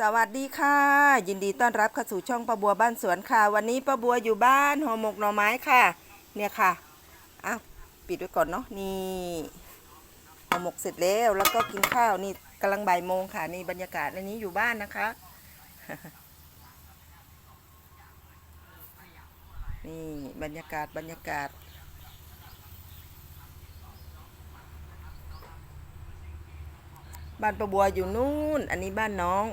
สวัสดีค่ะ ยินดีต้อนรับเข้าสู่ช่องป้าบัวบ้านสวนค่ะ วันนี้ป้าบัวอยู่บ้านห่อหมกหน่อไม้ค่ะ เนี่ยค่ะอ้าวปิดไว้ก่อนเนาะนี่ห่อหมกเสร็จแล้วแล้วก็กินข้าวนี่กำลังบ่ายโมงค่ะนี่บรรยากาศในนี้อยู่บ้านนะคะ นี่บรรยากาศบรรยากาศบ้านประบัวอยู่นู่น อันนี้บ้านน้อง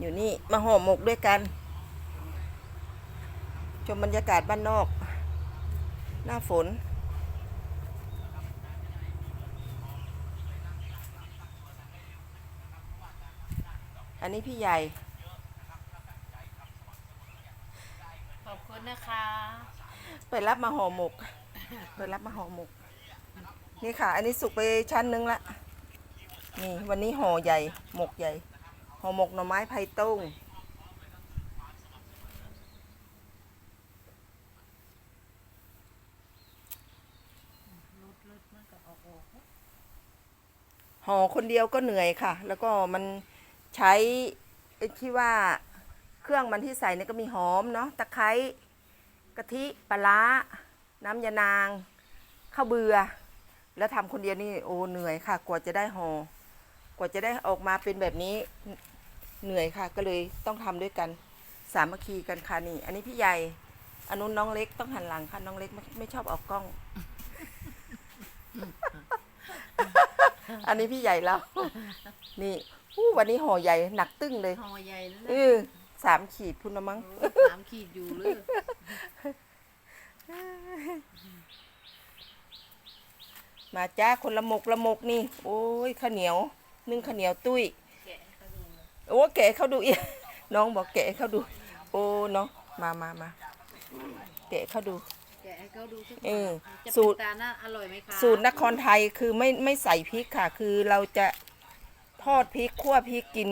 อยู่นี่มาห่อหมกด้วยกัน ชมบรรยากาศบ้านนอก หน้าฝน อันนี้พี่ใหญ่ ขอบคุณนะคะ ไปรับมาห่อหมก ไปรับมาห่อหมก นี่ค่ะ อันนี้สุกไปชั้นนึงละ นี่วันนี้ห่อใหญ่ หมกใหญ่ ห่อหมกหน่อไม้ไผ่ต้งรุดรุดมันก็ออกออกห่อคนเดียวก็เหนื่อยค่ะ แล้วก็มันใช้ที่ว่าเครื่องมันที่ใส่เนี่ยก็มีหอมเนาะตะไคร้กะทิปลาร้าน้ำยานางข้าวเบือ แล้วทำคนเดียวนี่โอ้เหนื่อยค่ะ กว่าจะได้ห่อกว่าจะได้ออกมาเป็นแบบนี้ เหนื่อยค่ะ ก็เลยต้องทำด้วยกันสามัคคีกันค่ะนี่ อันนี้พี่ใหญ่อันนู้นน้องเล็กต้องหันหลังค่ะ น้องเล็กไม่ไม่ชอบออกกล้อง อันนี้พี่ใหญ่แล้ว นี่อู้วันนี้ห่อใหญ่หนักตึ้งเลยห่อใหญ่เลเอยอสามขีดพุ่นละมั้งโอ้สามขีดอยู่เลยมาจ้าคนละหมกละหมกนี่ โอ้ยข้าวเหนียว นึ่งข้าวเหนียวตุ้ย อ้แกะให้เขาดูอีกน้องบอกแกะให้เขาดู โอ้น้องมามามาแกะให้เขาดูแกะให้เขาดูสักหเอน่ออยจะสูเป็ตรนตาหน้าอร่อยไหมคะสูตรนครไทยคือไม่ไม่ใส่พริกค่ะ คือเราจะทอดพริกคั่วพริกกิน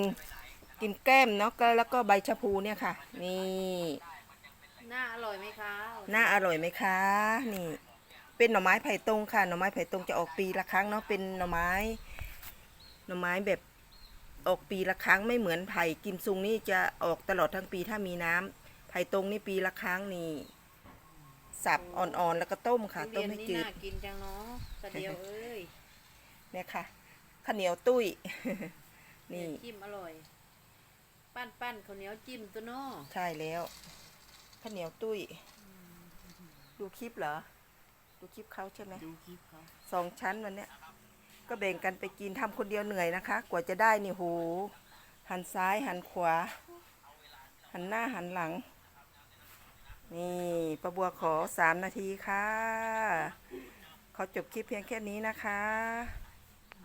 กินแก้มเนาะก็แล้วก็ใบชะพูเนี่ยค่ะ นี่ หน้าอร่อยไหมคะน่าอร่อยไหมคะ นี่ เป็นหน่อไม้ไผ่ตรงค่ะหน่อไม้ไผ่ตรงจะออกปีละครั้งเนาะเป็นหน่อไม้ หน่อไม้แบบ ออกปีละครั้งไม่เหมือนไผ่กิมซุงนี่จะออกตลอดทั้งปีถ้ามีน้ำไผ่ตรงนี่ปีละครั้งนี่สับอ่อนๆแล้วก็ต้มค่ะทุต้เรีมยนให้นี่จืดน่ากินจังเนาะกระเดียวเอ้ยเนี่ยค่ะข้าวเหนียวตุ้ยนี่จิ้มอร่อย ปั้นปั้นข้าวเหนียวจิ้มตัวเนาะใช่แล้วข้าวเหนียวตุ้ยดูคลิปเหรอ ดูคลิปเขาใช่ไหมดูคลิปเขาสองชั้นวันเนี้ย ก็แบ่งกันไปกินทำคนเดียวเหนื่อยนะคะ กว่าจะได้นี่โหหันซ้ายหันขวา หันหน้าหันหลัง นี่ประบัวขอสามนาทีค่ะขอจบคลิปเพียงแค่นี้นะคะ